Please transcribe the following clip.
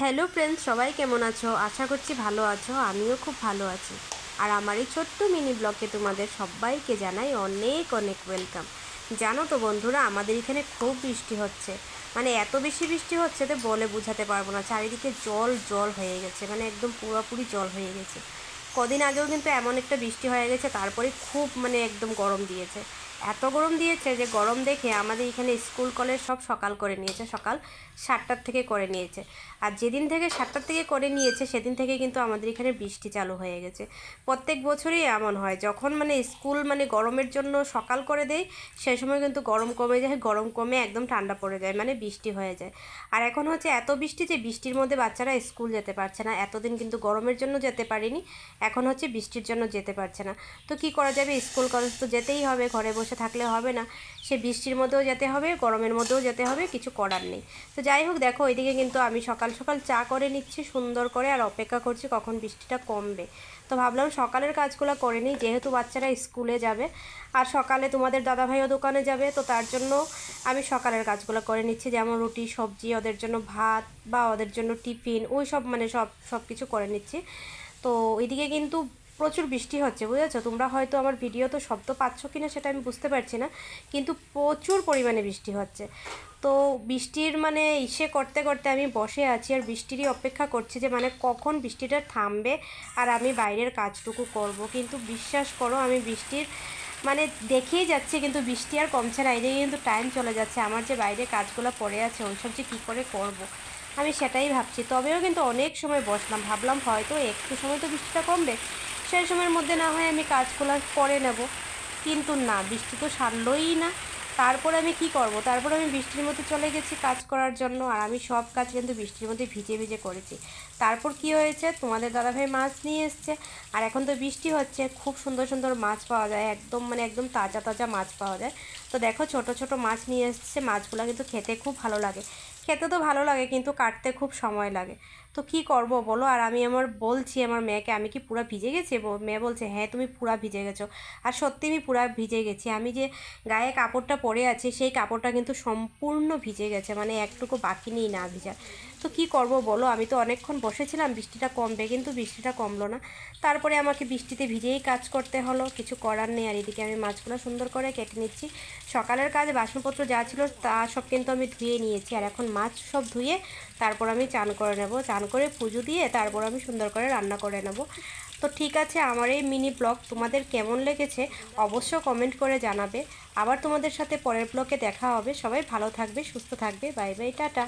Hello friends সবাই কেমন আছো? আশা করছি ভালো আছো, আমিও খুব ভালো আছি। আর আমার এই ছোট্ট মিনি ব্লগে তোমাদের সবাইকে জানাই অনেক অনেক ওয়েলকাম জানো তো বন্ধুরা, আমাদের এখানে খুব বৃষ্টি হচ্ছে। মানে এত বেশি বৃষ্টি হচ্ছে তো বলে বোঝাতে পারব না। চারিদিকে জল জল হয়ে গেছে। মানে একদম পুরোপুরি জল হয়ে গেছে। কদিন আগেও কিন্তু এমন একটা বৃষ্টি হয়ে গেছে, তারপরে খুব মানে একদম গরম দিয়েছে। এত গরম দিয়েছে যে গরম দেখে আমাদের এখানে স্কুল, কলেজ সব সকাল করে নিয়েছে, সকাল সাতটার থেকে করে নিয়েছে। আর যেদিন থেকে সাতটার থেকে করে নিয়েছে, সেদিন থেকে কিন্তু আমাদের এখানে বৃষ্টি চালু হয়ে গেছে। প্রত্যেক বছরই এমন হয়, যখন মানে স্কুল মানে গরমের জন্য সকাল করে দেয়, সেই সময় কিন্তু গরম কমে যায়, গরম কমে একদম ঠান্ডা পড়ে যায় মানে বৃষ্টি হয়ে যায়। আর এখন হচ্ছে এত বৃষ্টি যে বৃষ্টির মধ্যে বাচ্চারা স্কুল যেতে পারছে না, এতদিন কিন্তু গরমের জন্য যেতে পারিনি, এখন হচ্ছে বৃষ্টির জন্য যেতে পারছে না। তো কি করা যাবে? স্কুল, কলেজ তো যেতেই হবে, ঘরে বসে থাকলে হবে না। সে বৃষ্টির মধ্যেও যেতে হবে, গরমের মধ্যেও যেতে হবে, কিছু করার নেই। তো যাই হোক, দেখো, ওইদিকে কিন্তু আমি সকাল সকাল চা করে নিচ্ছি, সুন্দর করে, আর অপেক্ষা করছি কখন বৃষ্টিটা কমবে। তো ভাবলাম সকালের কাজগুলো করে নিই, যেহেতু বাচ্চারা স্কুলে যাবে, আর সকালে তোমাদের দাদাভাইও দোকানে যাবে, তো তার জন্য আমি সকালের কাজগুলো করে নিচ্ছি। যেমন রুটি, সবজি, ওদের জন্য ভাত বা ওদের জন্য টিফিন, ওই সব মানে সব সব কিছু করে নিচ্ছি। তো এদিকে কিন্তু প্রচুর বৃষ্টি হচ্ছে, বুঝেছ? তোমরা হয়তো আমার ভিডিও তো শব্দ পাচ্ছ কি না সেটা আমি বুঝতে পারছি না, কিন্তু প্রচুর পরিমাণে বৃষ্টি হচ্ছে। তো বৃষ্টির মানে ইসে করতে করতে আমি বসে আছি আর বৃষ্টিরই অপেক্ষা করছি যে মানে কখন বৃষ্টিটা থামবে আর আমি বাইরের কাজটুকু করব। কিন্তু বিশ্বাস করো, আমি বৃষ্টির মানে দেখেই যাচ্ছে, কিন্তু বৃষ্টি আর কমছে না এদিকে কিন্তু টাইম চলে যাচ্ছে। আমার যে বাইরে কাজগুলো পড়ে আছে, ওই সব যে কী করে করব। আমি সেটাই ভাবছি। তবেও কিন্তু অনেক সময় বসলাম, ভাবলাম হয়তো একটু সময় তো বৃষ্টিটা কমবে। সেই সময়ের মধ্যে না হয় আমি কাজগুলো করে নেব। কিন্তু না, বৃষ্টি তো সারলই না। তারপরে আমি কি করব? তারপরে আমি বৃষ্টির মধ্যে চলে গেছি কাজ করার জন্য, আর আমি সব কাজ কিন্তু বৃষ্টির মধ্যে ভিজে ভিজে করেছি। তারপর কি হয়েছে? তোমাদের দাদাভাই মাছ নিয়ে এসছে। আর এখন তো বৃষ্টি হচ্ছে, খুব সুন্দর সুন্দর মাছ পাওয়া যায়, একদম মানে একদম তাজা তাজা মাছ পাওয়া যায়। তো দেখো, ছোট ছোট মাছ নিয়ে এসছে, মাছগুলো কিন্তু খেতে খুব ভালো লাগে। খেতে তো ভালো লাগে, কিন্তু কাটতে খুব সময় লাগে। তো কি করব বলো? আর আমি আমার বলছি আমার মেয়েকে, আমি কি পুরা ভিজে গেছি? মেয়ে বলছে হ্যাঁ তুমি পুরা ভিজে গেছো। আর সত্যি আমি পুরা ভিজে গেছি। আমি যে গায়ে কাপড়টা পরে আছি, সেই কাপড়টা কিন্তু সম্পূর্ণ ভিজে গেছে মানে একটুকু বাকি নেই না ভিজা। তো কি করব বলো? আমি তো অনেকক্ষণ বসেছিলাম, বৃষ্টিটা কমবে কিন্তু বৃষ্টিটা কমলো না। তারপরে আমাকে বৃষ্টিতে ভিজেই কাজ করতে হলো, কিছু করার নেই। আর এদিকে আমি মাছগুলো সুন্দর করে কেটে নিচ্ছি। সকালের কাজে, বাসনপত্র যা ছিল তা সব কিন্তু আমি ধুয়ে নিয়েছি। আর এখন মাছ সব ধুয়ে তারপর আমি চান করে নেব। চান করে পুজো দিয়ে তারপর আমি সুন্দর করে রান্না করে নেব। তো ঠিক আছে, আমার এই মিনি ব্লগ তোমাদের কেমন লেগেছে অবশ্য কমেন্ট করে জানাবে। আবার তোমাদের সাথে পরের ব্লগে দেখা হবে। সবাই ভালো থাকবে, সুস্থ থাকবে। Bye bye tata.